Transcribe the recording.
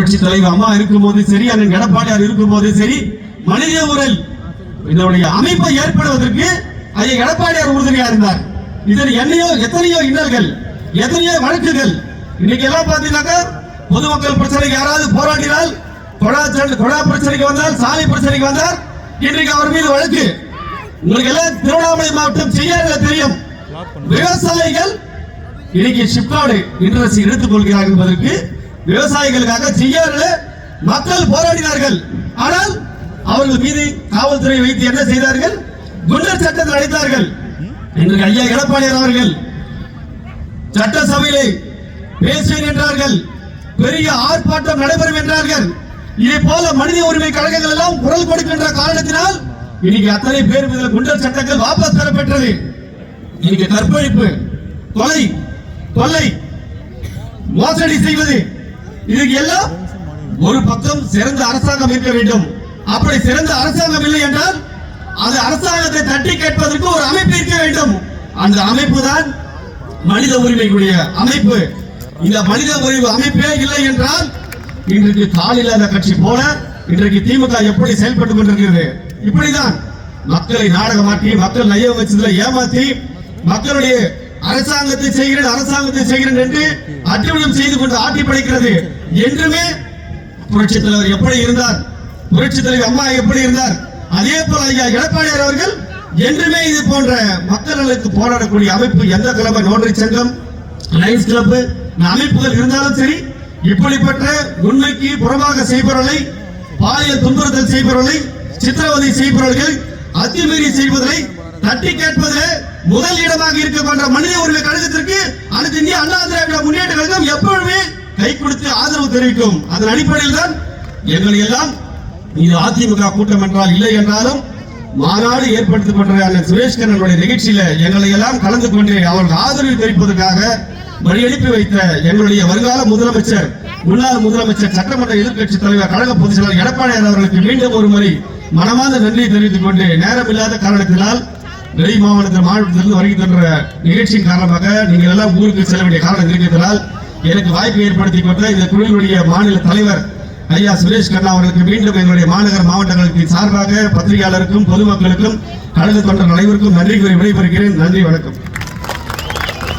புரட்சி தலைவர் அம்மா இருக்கும்போது சரி அண்ணன் எடப்பாடியார் இருக்கும் போது சரி மனித உரல் இதனுடைய அமைப்பை ஏற்படுவதற்கு ஐயா எடப்பாடியார் உறுதுணையா இருந்தார். இதில் என்னையோ எத்தனையோ இன்னல்கள் எத்தனையோ வழக்குகள். இன்னைக்கு எல்லாம் பாத்தீங்கன்னாக்கா பொதுமக்கள் பிரச்சனைக்கு யாராவது போராடினால் கொடா கொடா பிரச்சனைக்கு வந்தால் சாலை பிரச்சனைக்கு வந்தால் இன்றைக்கு அவர் மீது வழக்கு. உங்களுக்கு எல்லாம் திருவண்ணாமலை மாவட்டம் செய்யாத தெரியும். விவசாயிகள் இன்னைக்கு ஷிப்காடு இன்ட்ரெஸ்ட் எடுத்துக் கொள்கிறார்கள் என்பதற்கு விவசாயிகளுக்காக செய்யாறு மக்கள் போராடினார்கள். ஆனால் அவர்கள் மீது காவல்துறை வைத்து என்ன செய்தார்கள்? குண்டர் சட்டத்தில் அழைத்தார்கள் இன்றைக்கு ஐயா எடப்பாடியார் அவர்கள் சட்டசபையிலே பேசுவேன் என்றார்கள். பெரிய ஆர்ப்பாட்டம் நடைபெறும் என்றார்கள். இதே போல மனித உரிமை கழகங்கள் எல்லாம் குரல் கொடுக்கின்ற காரணத்தினால் இன்னைக்கு அத்தனை பேர் இதில் குண்டர் சட்டங்கள் வாபஸ் பெறப்பெற்றது. இன்னைக்கு கற்பழிப்பு கொலை கொள்ளை மோசடி செய்வது இதுக்கு எல்லாம் ஒரு பக்கம் சிறந்த அரசாங்கம் இருக்க வேண்டும். அப்படி சிறந்த அரசாங்கம் இல்லை என்றால் அது அரசாங்கத்தை தட்டி கேட்பதற்கு ஒரு அமைப்பு இருக்க வேண்டும். அந்த அமைப்பு தான் மனித உரிமைக்குரிய அமைப்பு. இந்த மனித உரிமை அமைப்பே இல்லை என்றால் இன்றைக்கு காலில்லாத கட்சி போல இன்றைக்கு திமுக எப்படி செயல்பட்டு கொண்டிருக்கிறது? இப்படிதான். மக்களை நாடகமாட்டி மக்கள் நைய வச்சதுல ஏமாத்தி மக்களுடைய அரசாங்கத்தை செய்கிறேன் அரசாங்கத்தை செய்கிறேன் என்று அட்டுவிடம் செய்து கொண்டு ஆட்டி படைக்கிறது. என்றுமே புரட்சி தலைவர் எப்படி இருந்தார்? புரட்சி தலைவர் அம்மா எப்படி இருந்தார்? அதே போல ஐயா எடப்பாடியார் அவர்கள் என்றுமே இது போன்ற மக்கள் நலனுக்கு போராடக்கூடிய அமைப்பு எந்த கிளம்ப நோட்டரி சங்கம் லைன்ஸ் கிளப் அமைப்புகள் இருந்தாலும் சரி இப்படிப்பட்ட உண்மைக்கு புறமாக செய்பவர்களை பாலியல் துன்புறுத்தல் செய்பவர்களை சித்திரவதை செய்பவர்கள் அத்துமீறி செய்வதை தட்டி கேட்பது முதல் இடமாக இருக்கின்ற மனித உரிமை கழகத்திற்கு அனைத்து இந்திய அண்ணா திராவிட முன்னேற்ற கழகம் எப்பொழுதுமே கை கொடுத்து ஆதரவு தெரிவிக்கும். அதன் அடிப்படையில் தான் எங்களை எல்லாம் இது அதிமுக கூட்டம் என்றால் இல்லை என்றாலும் மாநாடு ஏற்படுத்தப்பட்ட சுரேஷ் கண்ணனுடைய நிகழ்ச்சியில எங்களை எல்லாம் கலந்து கொண்டு அவர்கள் ஆதரவு தெரிவிப்பதற்காக வழியனுப்பி வைத்த எங்களுடைய வருங்கால முதலமைச்சர் முன்னாள் முதலமைச்சர் சட்டமன்ற எதிர்க்கட்சி தலைவர் கழக பொதுச் செயலாளர் எடப்பாடியார் அவர்களுக்கு மீண்டும் ஒரு முறை மனமார்ந்த நன்றியை தெரிவித்துக் கொண்டு நேரமில்லாத காரணத்தினால் வெளி மாவட்டத்தில் மாவட்டத்திலிருந்து வருகின்ற நிகழ்ச்சியின் காரணமாக நீங்கள் எல்லாம் ஊருக்கு செல்ல வேண்டிய காரணம் இருக்கிறதால் எனக்கு வாய்ப்பு ஏற்படுத்தி கொண்ட இந்த குழுவினுடைய மாநில தலைவர் ஐயா சுரேஷ் கண்ணா அவர்களுக்கு மீண்டும் எங்களுடைய மாநகர மாவட்டங்களுக்கு சார்பாக பத்திரிகையாளருக்கும் பொதுமக்களுக்கும் கழக தொண்டர் அனைவருக்கும் நன்றி கூறி விடைபெறுகிறேன். நன்றி வணக்கம்.